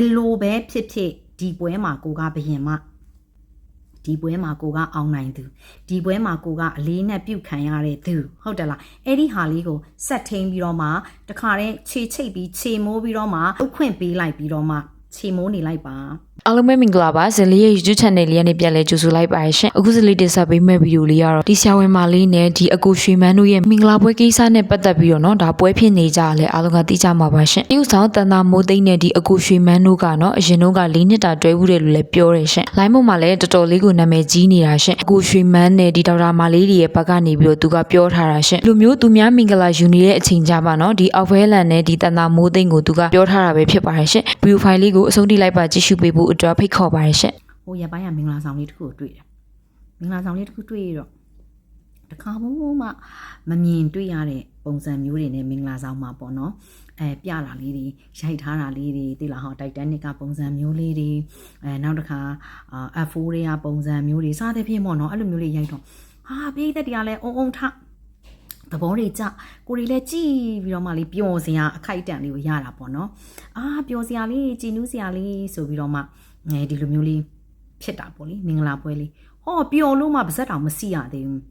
ယ်လိုပဲဖြစ်ဖြစ်ဒီပွဲမှာကိုကဘယင်မဒီပွဲမှာကိုကအောင်နိုင်သူဒီပွဲမှာကိုကအလေးနဲ့ပြုတ်ခံရတဲ့သူဟုတ်တယ်လားအဲ့ဒီဟာလေးကိုဆက်ထိန်ပြီးတော့မှတခါတည်းခြေချိတ်ပြီးခြေမိုးပြီးတော့မှဥခွင့်ပေးလိုက်ပြီးတော့မှခြေမိုးနေလိုက်ပါ အားလုံးပဲမင်္ဂလာပါဇလီရဲ့ YouTube channel လေးကနေပြန်လဲကြိုဆိုလိုက်ပါရရှင်အခုဇလီတင်ဆက်ပေးမယ့်ဗီဒီယိုလေးကတော့ဒီဆရာဝန်မလေးနဲ့ဒီအကူရွှေမန်းတို့ရဲ့မင်္ဂလာပွဲကိစ္စနဲ့ပတ်သက်ပြီးတော့เนาะဒါပွဲဖြစ်နေကြလဲအားလုံးကသိကြမှာပါရှင်အယူဆောင်တန်တာမိုးသိန်းနဲ့ဒီအကူရွှေမန်းတို့ကเนาะအရင်တို့က၄နှစ်တာတွဲဘူးတယ်လို့လည်းပြောတယ်ရှင်လိုင်းမုံမှာလည်းတော်တော်လေးကိုနာမည်ကြီးနေတာရှင်အကူရွှေမန်းနဲ့ဒီဒေါက်တာမလေးတွေရဲ့ဘက်ကနေပြီးတော့သူကပြောထားတာရှင်လူမျိုးသူများမင်္ဂလာယူနေတဲ့အချိန်ကြပါเนาะဒီအောက်ဖဲလန်နဲ့ဒီတန်တာမိုးသိန်းကိုသူကပြောထားတာပဲဖြစ်ပါတယ်ရှင်ဗီဒီယိုဖိုင်လေးကိုအဆုံးထိလိုက်ပါကြည့်ရှုပေးဖို့ အတွက်ဖိတ်ခေါ်ပါတယ်ရှင်ဟိုရပိုင်းကမင်္ဂလာဆောင်လေးတစ်ခုကိုတွေ့တယ်မင်္ဂလာဆောင်လေးတစ်ခုတွေ့ရတော့တခါမှမမမြင်တွေ့ရတဲ့ပုံစံမျိုးတွေနဲ့မင်္ဂလာဆောင်မှာပေါ့နော်အဲပြတာလေးတွေရိုက်ထားတာလေးတွေသိလားဟောတိုက်တန်နစ်ကပုံစံမျိုးလေးတွေအဲနောက်တစ်ခါအာ F4 တွေကပုံစံမျိုးတွေစသဖြင့်ပေါ့နော်အဲ့လိုမျိုးလေးရိုက်တော့ဟာပြိသက်တွေကလည်းအုံအုံထသဘောတွေကြကိုတွေလည်းကြည်ပြီးတော့မှလေးပျော်စရာအခိုက်အတန့်လေးကိုရတာပေါ့နော်အာပျော်စရာလေးကြည်နူးစရာလေးဆိုပြီးတော့မှ အဲဒီလိုမျိုးလေးဖြစ်တာပေါ့လေမင်္ဂလာပွဲလေးဟောပျော်လို့မှပါဇက်တောင်မစီရသေးဘူး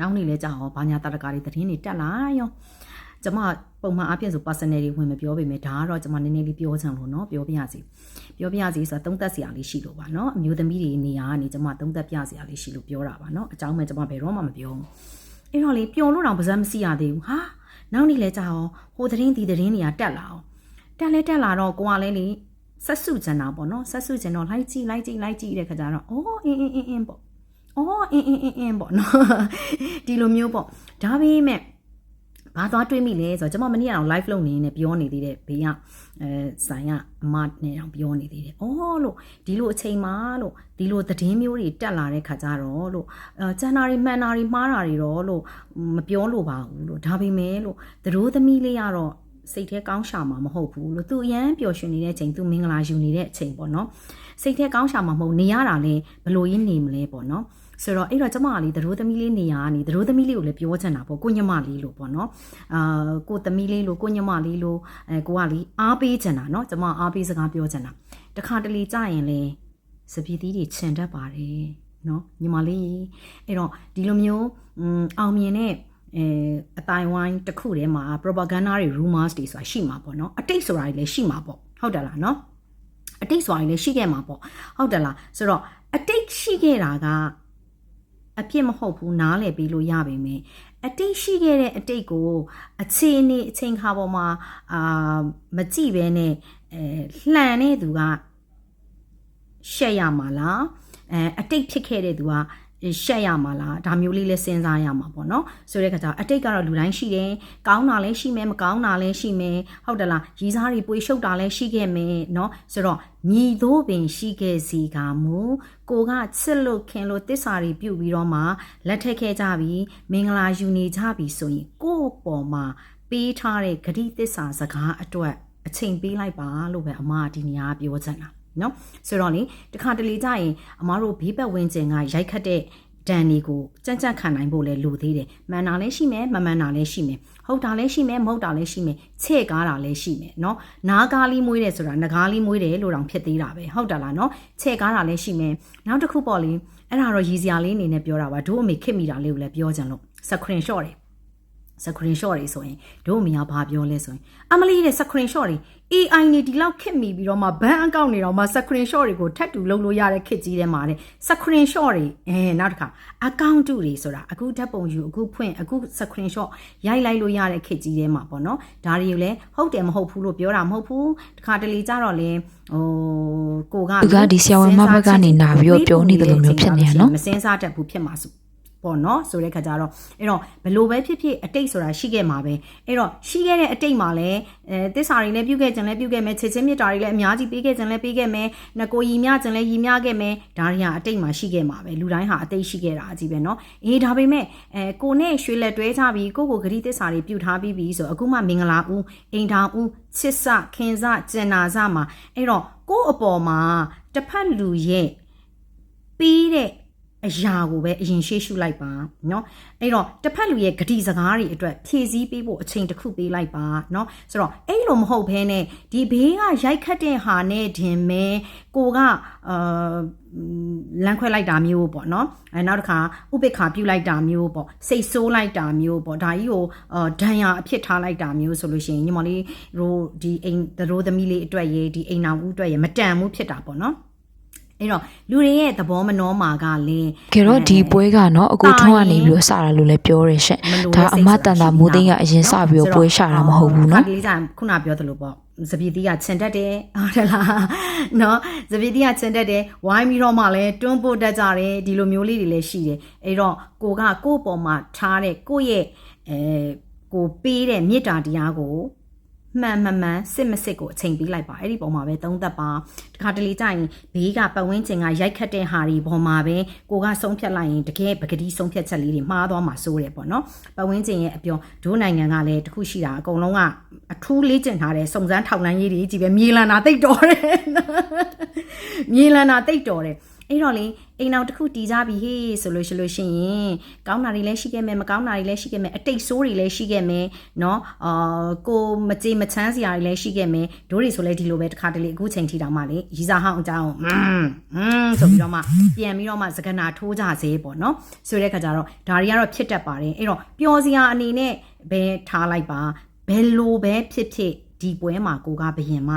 နောက်နေ့လဲကြာဟောဘာညာတတကာတွေသတင်းတွေတက်လာရောကျမပုံမှန်အပြင်ဆို personal တွေဝင်မပြောပေမဲ့ဒါကတော့ကျမနည်းနည်းလေးပြောချင်လို့เนาะပြောပြရစီပြောပြရစီဆိုတာသုံးသက်စရာလေးရှိလို့ပါเนาะအမျိုးသမီးတွေနေရာကနေကျမသုံးသက်ပြစရာလေးရှိလို့ပြောတာပါเนาะအကြောင်းမဲ့ကျမဘယ်တော့မှမပြောဘူးအဲ့တော့လေပျော်လို့တော့ပါဇက်မစီရသေးဘူးဟာနောက်နေ့လဲကြာဟောဟိုသတင်းဒီသတင်းတွေကတက်လာအောင်တက်လဲတက်လာတော့ကိုကလည်းလေ ဆက်စုချင်တာပေါ့နော်ဆက်စုချင်တော့လိုက်ကြည့်လိုက်ကြည့်လိုက်ကြည့်တဲ့ခါကျတော့အော်အင်းအင်းအင်းအင်းပေါ့အော်အင်းအင်းအင်းအင်းပေါ့နော်ဒီလိုမျိုးပေါ့ဒါပေမဲ့ဘာသွားတွေးမိလဲဆိုတော့ကျွန်မမနေ့ကတော့ live လုပ်နေနေပြောနေသေးတယ်ဘေးကအဲဆိုင်ကအမနဲ့အောင်ပြောနေသေးတယ်။အော်လို့ဒီလိုအချိန်မှလို့ဒီလိုသတင်းမျိုးတွေတက်လာတဲ့ခါကျတော့လို့အဲကျန်တာတွေမှန်တာတွေမှားတာတွေတော့လို့မပြောလို့ပါဘူးလို့ဒါပေမဲ့လို့သတို့သမီးလေးကတော့ စိတ်ထဲကောင်းရှာမှာမဟုတ်ဘူးလို့သူအရန်ပျော်ရွှင်နေတဲ့ချိန်သူမင်္ဂလာယူနေတဲ့အချိန်ပေါ့နော်စိတ်ထဲကောင်းရှာမှာမဟုတ်နေရတာလဲဘလို့ရင်းနေမလဲပေါ့နော်ဆိုတော့အဲ့တော့ကျမကလေသရိုးသမီးလေးနေရာကနေသရိုးသမီးလေးကိုလည်းပြောချင်တာပေါ့ကိုညမလေးလို့ပေါ့နော်အာကိုသမီးလေးလို့ကိုညမလေးလို့အဲကိုကလေအားပေးချင်တာနော်ကျမအားပေးစကားပြောချင်တာတခါတလေကြရင်လေစပီသီးတွေခြင်တတ်ပါတယ်နော်ညီမလေးအဲ့တော့ဒီလိုမျိုးအောင်မြင်တဲ့ အဲအတိုင်းဝိုင်းတစ်ခုထဲမှာ propaganda တွေ rumors တွေဆိုတာရှိမှာပေါ့နော်အတိတ်ဆိုတာတွေလည်းရှိမှာပေါ့ဟုတ်တယ်လားနော်အတိတ်ဆိုတာတွေလည်းရှိခဲ့မှာပေါ့ဟုတ်တယ်လားဆိုတော့အတိတ်ရှိခဲ့တာကအဖြစ်မဟုတ်ဘူးနားလည်ပြီးလို့ရပါမယ်အတိတ်ရှိခဲ့တဲ့အတိတ်ကိုအခြေအနေအချိန်ခါပေါ်မှာအာမကြည့်ဘဲနဲ့အဲလှန်တဲ့သူကရှက်ရမှာလားအဲအတိတ်ဖြစ်ခဲ့တဲ့သူက ရှက်ရမှာလားဒါမျိုးလေးလဲစဉ်းစားရမှာပေါ့နော်ဆိုတဲ့ခါကျအတိတ်ကတော့လူတိုင်းရှိတယ်ကောင်းတာလည်းရှိမယ်မကောင်းတာလည်းရှိမယ်ဟုတ်တယ်လားရီစားတွေပွေရှုပ်တာလည်းရှိခဲ့မယ်နော်ဆိုတော့မြည်သောပင်ရှိခဲ့စီကမူကိုကချစ်လို့ခင်လို့တစ္ဆာတွေပြုတ်ပြီးတော့မှလက်ထက်ခဲ့ကြပြီးမင်္ဂလာယူနေကြပြီဆိုရင်ကို့ပေါ်မှာပေးထားတဲ့ဂတိတစ္ဆာစကားအတွက်အချိန်ပေးလိုက်ပါလို့ပဲအမဒီနေရာပြောချင်တာ နော်ဆိုတော့လေတခါတလေကြာရင်အမားတို့ဘေးပတ်ဝန်းကျင်ကရိုက်ခတ်တဲ့ဒဏ်တွေကိုကြက်ကြက်ခံနိုင်ဖို့လဲလိုသေးတယ်မှန်တာလည်းရှိမယ်မမှန်တာလည်းရှိမယ်ဟုတ်တာလည်းရှိမယ်မဟုတ်တာလည်းရှိမယ်ချဲ့ကားတာလည်းရှိမယ်เนาะနားကားလေးမွေးတယ်ဆိုတာငကားလေးမွေးတယ်လို့တောင်ဖြစ်သေးတာပဲဟုတ်တယ်လားเนาะချဲ့ကားတာလည်းရှိမယ်နောက်တစ်ခုပေါ့လေအဲ့ဒါတော့ရည်စရာလေးအနေနဲ့ပြောတာပါတို့အမေခစ်မိတာလေးကိုလည်းပြောကြလို့ screen shot တွေ screen shot တွေဆိုရင်တို့အမေကဘာပြောလဲဆိုရင်အမလီရဲ့ screen shot တွေ AI နေဒီလောက်ခစ်မိပြီးတော့မှဘန်းအကောင့်နေတော့မှ screen shot တွေကိုထပ်တူလုပ်လို့ရတဲ့ခစ်ကြီးထဲမှာတဲ့ screen shot တွေအဲနောက်တစ်ခါ account တူတွေဆိုတာအခုဓာတ်ပုံယူအခုဖွင့်အခု screen shot ရိုက်လိုက်လို့ရတဲ့ခစ်ကြီးထဲမှာပေါ့နော်ဒါတွေကိုလည်းဟုတ်တယ်မဟုတ်ဘူးလို့ပြောတာမဟုတ်ဘူးတခါတလေကြတော့လေဟိုကိုကသူကဒီဆရာဝန်မဘက်ကနေနာပြီးတော့ပြောနေတယ်လို့မျိုးဖြစ်နေရနော်မစင်းစားတတ်ဘူးဖြစ်မှာစု ပေါ့နော်ဆိုတဲ့ခါကျတော့အဲ့တော့ဘလို့ပဲဖြစ်ဖြစ်အတိတ်ဆိုတာရှိခဲ့မှာပဲအဲ့တော့ရှိခဲ့တဲ့အတိတ်မှာလည်းအဲတစ္ဆာတွေလည်းပြုခဲ့ခြင်းလည်းပြုခဲ့မယ်ချစ်ချင်းမြတ်တာတွေလည်းအများကြီးပေးခဲ့ခြင်းလည်းပေးခဲ့မယ်ငကိုရီမြခြင်းလည်းရီမြခဲ့မယ်ဒါတွေဟာအတိတ်မှာရှိခဲ့မှာပဲလူတိုင်းဟာအတိတ်ရှိခဲ့တာအကြီးပဲနော်အေးဒါပေမဲ့အဲကိုနဲ့ရွှေလက်တွဲချပြီးကိုကိုဂတိတစ္ဆာတွေပြုထားပြီးပြီဆိုအခုမှမင်္ဂလာဦးအိမ်ထောင်ဦးချစ်စခင်စကျင်နာစမှာအဲ့တော့ကို့အပေါ်မှာတစ်ဖက်လူရဲ့ပေးတဲ့ အ အရာကိုပဲအရင်ရှေ့ရှုလိုက်ပါเนาะအဲ့တော့တစ်ဖက်လူရဲ့ဂတိစကားတွေအတွက်ဖြည့်ဆည်းပေးဖို့အချိန်တစ်ခုပေးလိုက်ပါเนาะဆိုတော့အဲ့လိုမဟုတ်ဘဲနဲ့ဒီဘေးကရိုက်ခတ်တဲ့ဟာနဲ့တင်မဲကိုကအာလမ်းခွဲလိုက်တာမျိုးပေါ့เนาะအဲနောက်တစ်ခါဥပိ္ပခာပြုတ်လိုက်တာမျိုးပေါ့စိတ်ဆိုးလိုက်တာမျိုးပေါ့ဒါကြီးကိုအာဒဏ်ရာအဖြစ်ထားလိုက်တာမျိုးဆိုလို့ရှိရင်ညီမလေးတို့ဒီအိမ်တို့သမီးလေးအတွက်ရေဒီအိမ်အောင်ဦးအတွက်ရေမတန်မှုဖြစ်တာပေါ့เนาะ အဲ့တော့လူတွေရဲ့သဘောမနှောမာကလည်းကဲတော့ဒီပွဲကနော်အကိုထုံးကနေပြီးတော့စတာလို့လည်းပြောရရှင်မလိုဒါတဲ့စိအတ်မဆိုတန်တာမိုးသိန်းကအရင်စပြီးတော့ပွဲရှာတာမဟုတ်ဘူးနော်ခါကလေးကြခုနပြောသလိုပေါ့စပီတီးကချင်တတ်တယ်ဟုတ်တယ်လားနော်စပီတီးကချင်တတ်တယ်ဝိုင်းပြီးတော့မှလည်းတွန်းပို့တတ်ကြတယ်ဒီလိုမျိုးလေးတွေလည်းရှိတယ်အဲ့တော့ကိုကကိုယ့်ပေါ်မှာထားတဲ့ကိုယ့်ရဲ့အဲကိုပေးတဲ့မေတ္တာတရားကို မှန်မှန်မှန်စစ်မစစ်ကိုအချိန်ပေးလိုက်ပါအဲ့ဒီပုံမှာပဲသုံးသက်ပါတခါတလေကြာရင်ဘေးကပတ်ဝန်းကျင်ကရိုက်ခတ်တဲ့ဟာတွေပုံမှာပဲကိုကဆုံးဖြတ်လိုက်ရင်တကယ်ပကတိဆုံးဖြတ်ချက်လေးတွေမှားသွားမှာစိုးတယ်ပေါ့နော်ပတ်ဝန်းကျင်ရဲ့အပြောဒိုးနိုင်ငံကလည်းတခုရှိတာအကုန်လုံးကအထူးလေ့ကျင့်ထားတဲ့စုံစမ်းထောက်လှမ်းရေးတွေကြီးပဲမြေလန်တာတိတ်တော်တယ်မြေလန်တာတိတ်တော်တယ်အဲ့တော့လေ အိမ်အောင်တစ်ခုတီးကြပြီဟေးဆိုလို့ရှိလို့ရှိရင်ကောင်းတာတွေလည်းရှိခဲ့မယ်မကောင်းတာတွေလည်းရှိခဲ့မယ်အတိတ်ဆိုးတွေလည်းရှိခဲ့မယ်เนาะအာကိုမကြေမချမ်းစရာတွေလည်းရှိခဲ့မယ်ဒိုးတွေဆိုလဲဒီလိုပဲတစ်ခါတလေအခုချိန်ထိတောင်မှလေရီစာဟောင်းအကြောင်းอืมอืมဆိုပြီးတော့မှပြန်ပြီးတော့မှစကနာထိုးကြစေပေါ့เนาะဆိုတဲ့ခါကျတော့ဒါတွေကတော့ဖြစ်တတ်ပါတယ်အဲ့တော့ပျော်စရာအနေနဲ့ပဲထားလိုက်ပါဘယ်လိုပဲဖြစ်ဖြစ်ဒီပွဲမှာကိုကဘယင်မ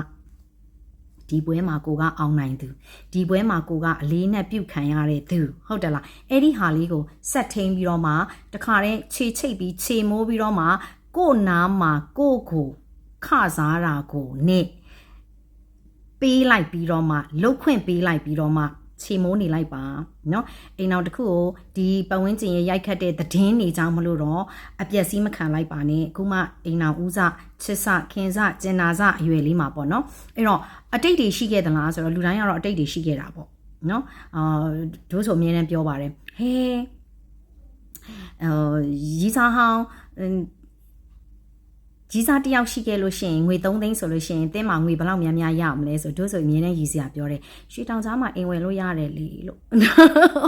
ဒီပွဲမှာကိုကအောင်နိုင်သူဒီပွဲမှာကိုကအလေးနဲ့ပြုတ်ခံရတဲ့သူဟုတ်တယ်လားအဲ့ဒီဟာလေးကိုဆက်ထိန်ပြီးတော့မှတခါတည်းခြေချိတ်ပြီးခြေမိုးပြီးတော့မှကို့နားမှာကို့ကိုခစားတာကိုနဲ့ပေးလိုက်ပြီးတော့မှလှုပ်ခွင့်ပေးလိုက်ပြီးတော့မှ ခြေမိုးနေလိုက်ပါเนาะအိမ်အောင်တစ်ခုကိုဒီပတ်ဝန်းကျင်ရဲ့ရိုက်ခတ်တဲ့သတင်းတွေကြောင့်မလို့တော့အပျက်စီးမခံလိုက်ပါနဲ့အခုမှအိမ်အောင်ဦးစချစ်စခင်စကျင်နာစအရွယ်လေးမှာပေါ့เนาะအဲ့တော့အတိတ်တွေရှိခဲ့သလားဆိုတော့လူတိုင်းကတော့အတိတ်တွေရှိခဲ့တာပေါ့เนาะအာတို့ဆိုအမြဲတမ်းပြောပါတယ်ဟဲအော်ရီစာဟောင်း ကြီးစားတယောက်ရှိခဲ့လို့ရှိရင်ငွေ3သိန်းဆိုလို့ရှိရင်တင်းမှာငွေဘယ်လောက်များများရအောင်လဲဆိုတို့ဆိုအမြဲတမ်းရည်စရာပြောတယ်ရွှေတောင်ကြားမှာအိမ်ဝယ်လို့ရတယ်လေလို့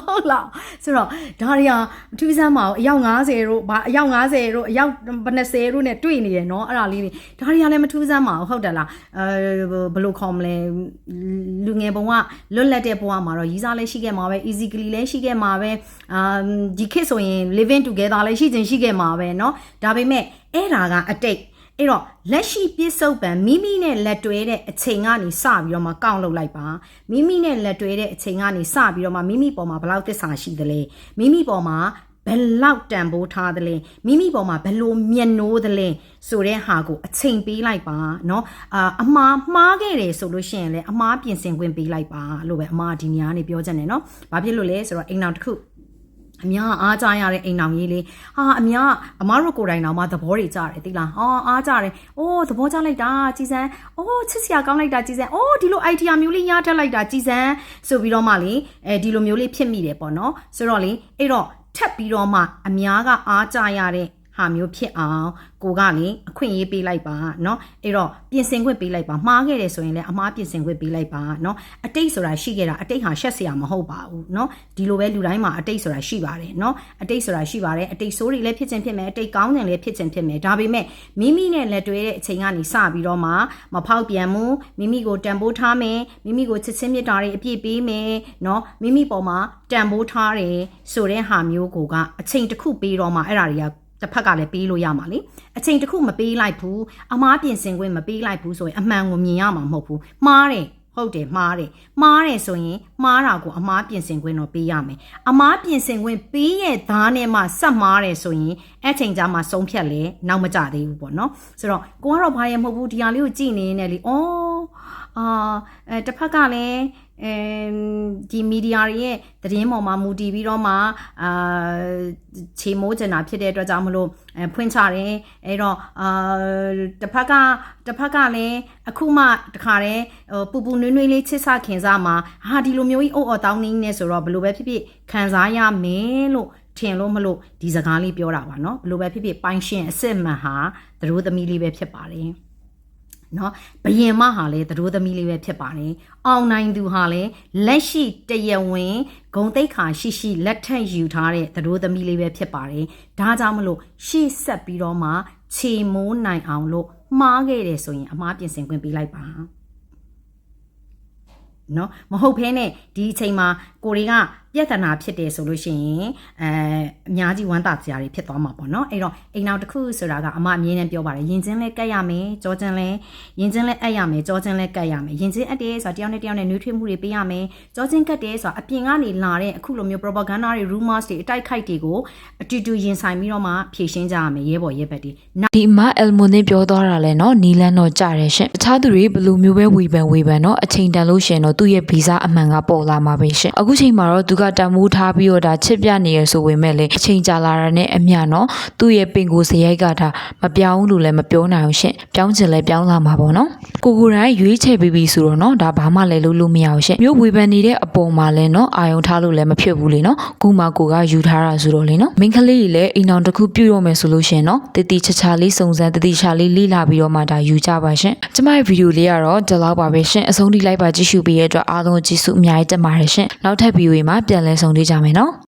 ဟုတ်လားဆိုတော့ဒါတွေကမထူးဆန်းပါဘူးအယောက်90တို့ဗာအယောက်90တို့အယောက်20တို့နဲ့တွေ့နေတယ်เนาะအဲ့ဒါလေးတွေဒါတွေကလည်းမထူးဆန်းပါဘူးဟုတ်တယ်လားအဲဘယ်လိုခေါ်မလဲလူငယ်ဘုံကလွတ်လပ်တဲ့ဘဝမှာတော့ရည်စားလည်းရှိခဲ့မှာပဲ easily လည်းရှိခဲ့မှာပဲအာဒီခေတ်ဆိုရင် living together လည်းရှိခြင်းရှိခဲ့မှာပဲเนาะဒါပေမဲ့အဲ့ဒါကအတိတ် အဲ့တော့လက်ရှိပြစ္ဆုတ်ပံမိမိနဲ့လက်တွဲတဲ့အချိန်ကနေစပြီးတော့မှကောက်လုပ်လိုက်ပါမိမိနဲ့လက်တွဲတဲ့အချိန်ကနေစပြီးတော့မှမိမိပေါ်မှာဘယ်လောက်သစ္စာရှိသလဲမိမိပေါ်မှာဘယ်လောက်တန်ဖိုးထားသလဲမိမိပေါ်မှာဘယ်လိုမျက်နှိုးသလဲဆိုတဲ့ဟာကိုအချိန်ပေးလိုက်ပါเนาะအာအမားမှားခဲ့တယ်ဆိုလို့ရှိရင်လည်းအမားပြင်ဆင်ခွင့်ပေးလိုက်ပါလို့ပဲအမားဒီနေရာကနေပြောချင်တယ်เนาะဘာဖြစ်လို့လဲဆိုတော့အိမ်အောင်တစ်ခု အများအားကြရတဲ့အိမ်အောင်ကြီးလေးဟာအများအမားတို့ကိုယ်တိုင်တော့မှသဘောတွေကြတယ်သိလားဟာအားကြတယ်အိုးသဘောကြလိုက်တာကြည်စမ်းအိုးချစ်စရာကောင်းလိုက်တာကြည်စမ်းအိုးဒီလို idea မျိုးလေးရထက်လိုက်တာကြည်စမ်းဆိုပြီးတော့မှလေအဲဒီလိုမျိုးလေးဖြစ်မိတယ်ပေါ့နော်ဆိုတော့လေအဲ့တော့ထပ်ပြီးတော့မှအများကအားကြရတဲ့ ဟာမျိုးဖြစ်အောင်ကိုကလေအခွင့်အရေးပေးလိုက်ပါเนาะအဲ့တော့ပြင်ဆင်ခွင့်ပေးလိုက်ပါမှားခဲ့တယ်ဆိုရင်လည်းအမှားပြင်ဆင်ခွင့်ပေးလိုက်ပါเนาะအတိတ်ဆိုတာရှိခဲ့တာအတိတ်ဟာရှက်စရာမဟုတ်ပါဘူးเนาะဒီလိုပဲလူတိုင်းမှာအတိတ်ဆိုတာရှိပါတယ်เนาะအတိတ်ဆိုတာရှိပါတယ်အတိတ်ဆိုးတွေလည်းဖြစ်ခြင်းဖြစ်မယ်အတိတ်ကောင်းခြင်းလည်းဖြစ်ခြင်းဖြစ်မယ်ဒါပေမဲ့မိမိနဲ့လက်တွဲတဲ့အချိန်ကနေစပြီးတော့မှမဖောက်ပြန်မှုမိမိကိုတန်ဖိုးထားမယ်မိမိကိုချစ်ချင်းမြတ်တာတွေအပြည့်ပေးမယ်เนาะမိမိပေါ်မှာတန်ဖိုးထားတယ်ဆိုတဲ့ဟာမျိုးကိုကအချိန်တစ်ခုပေးတော့မှအဲ့ဒါတွေက တစ်ဖက်ကလည်းပေးလို့ရမှာလေအချိန်တစ်ခုမပေးလိုက်ဘူးအမားပြင်ဆင်ခွင့်မပေးလိုက်ဘူးဆိုရင်အမှန်ကိုမြင်ရမှာမဟုတ်ဘူးမှားတယ်ဟုတ်တယ်မှားတယ်မှားတယ်ဆိုရင်မှားတာကိုအမားပြင်ဆင်ခွင့်တော့ပေးရမယ်အမားပြင်ဆင်ခွင့်ပေးရဲ့သားနဲ့မှဆက်မှားတယ်ဆိုရင်အဲ့ချိန်ကြမှာဆုံးဖြတ်လဲနောက်မကြသေးဘူးပေါ့နော်ဆိုတော့ကိုကတော့ဘာရမဟုတ်ဘူးဒီဟာလေးကိုကြည်နေနေလေဩအာအဲတစ်ဖက်ကလည်း အဲဒီမီဒီယာတွေရဲ့သတင်းပေါ်မှာမူတည်ပြီးတော့မှအာခြေမိုးကျင်တာဖြစ်တဲ့အတွက်ကြောင့်မလို့အဲဖွင့်ချတယ်အဲ့တော့အာတစ်ဖက်ကတစ်ဖက်ကလည်းအခုမှတခါတည်းဟိုပူပူနွေးနွေးလေးချစ်ဆခင်စားမှာဟာဒီလိုမျိုးကြီးအိုးအော်တောင်းနေနေဆိုတော့ဘယ်လိုပဲဖြစ်ဖြစ်ခံစားရမယ်လို့ထင်လို့မလို့ဒီစကားလေးပြောတာပါเนาะဘယ်လိုပဲဖြစ်ဖြစ်ပိုင်ရှင်အစ်စ်မှန်ဟာသတို့သမီးလေးပဲဖြစ်ပါတယ် နော်ဘယင်မဟာလည်းသတို့သမီးလေးပဲဖြစ်ပါတယ်အောင်နိုင်သူဟာလည်းလက်ရှိတရဝင်ဂုံတိတ်ခါရှိရှိလက်ထက်ယူထားတဲ့သတို့သမီးလေးပဲဖြစ်ပါတယ်ဒါကြောင့်မလို့ရှေ့ဆက်ပြီးတော့မှခြေမိုးနိုင်အောင်လို့မှားခဲ့တယ်ဆိုရင်အမှားပြင်ဆင်ခွင့်ပေးလိုက်ပါ နော်မဟုတ်ဖဲနဲ့ဒီအချိန်မှာကိုရီကပြဿနာဖြစ်တယ်ဆိုလို့ရှိရင်အဲအများကြီးဝမ်းသာစရာတွေဖြစ်သွားမှာပေါ့နော်အဲ့တော့အိမ်နောက်တစ်ခုဆိုတာကအမအမြင်နဲ့ပြောပါတယ်ယင်ချင်းလဲကတ်ရမယ်ကြောချင်းလဲယင်ချင်းလဲအပ်ရမယ်ကြောချင်းလဲကတ်ရမယ်ယင်ချင်းအပ်တယ်ဆိုတာတယောက်နဲ့တယောက်နဲ့နှွေးထွေးမှုတွေပေးရမယ်ကြောချင်းကတ်တယ်ဆိုတာအပြင်ကနေလာတဲ့အခုလိုမျိုး propaganda တွေ rumors တွေအတိုက်ခိုက်တွေကိုအတူတူရင်ဆိုင်ပြီးတော့မှဖြည့်ရှင်းကြရမယ်ရဲဘော်ရဲဘက်တွေဒီအမအယ်မွန်နဲ့ပြောသွားတာလဲနော်နီလန်တော့ကြတယ်ရှင်တခြားသူတွေဘယ်လိုမျိုးပဲဝေဖန်ဝေဖန်တော့အချိန်တန်လို့ရှင်တော့သူ့ရဲ့ဗီဇအမှန်ကပေါ်လာမှာပဲရှင်အခုချိန်မှာတော့သူကတန်မိုးထားပြီးတော့ဒါချစ်ပြနေရဆိုပေမဲ့လေအချိန်ကြာလာတာနဲ့အမျှနော်သူ့ရဲ့ပင်ကိုယ်စရိုက်ကဒါမပြောင်းလို့လည်းမပြောနိုင်အောင်ရှင်ပြောင်းချင်လဲပြောင်းလာမှာပေါ့နော်ကိုကိုယ်တိုင်ရွေးချယ်ပြီးပြီဆိုတော့နော်ဒါဘာမှလည်းလုပ်လို့မရအောင်ရှင်မျိုးဝေဖန်နေတဲ့အပေါ်မှာလဲနော်အာယုံထားလို့လည်းမဖြစ်ဘူးလေနော်ကူမကိုကယူထားတာဆိုတော့လေနော်မိန်းကလေးကြီးလည်းအိမ်အောင်တစ်ခုပြုတ်ရမယ်ဆိုလို့ရှင်နော်တတိချာချာလေးစုံစမ်းတတိချာလေးလေ့လာပြီးတော့မှဒါယူကြပါရှင်ကျမရဲ့ဗီဒီယိုလေးကတော့ဒီလောက်ပါပဲရှင်အဆုံးထိလိုက်ပါကြည့်ရှုပေးရတဲ့အတွက်အားလုံးကိုကျေးဇူးအများကြီးတင်ပါတယ်ရှင်နောက်ထပ်ဗီဒီယိုမှာပြန်လည်ဆုံတွေ့ကြမယ်နော်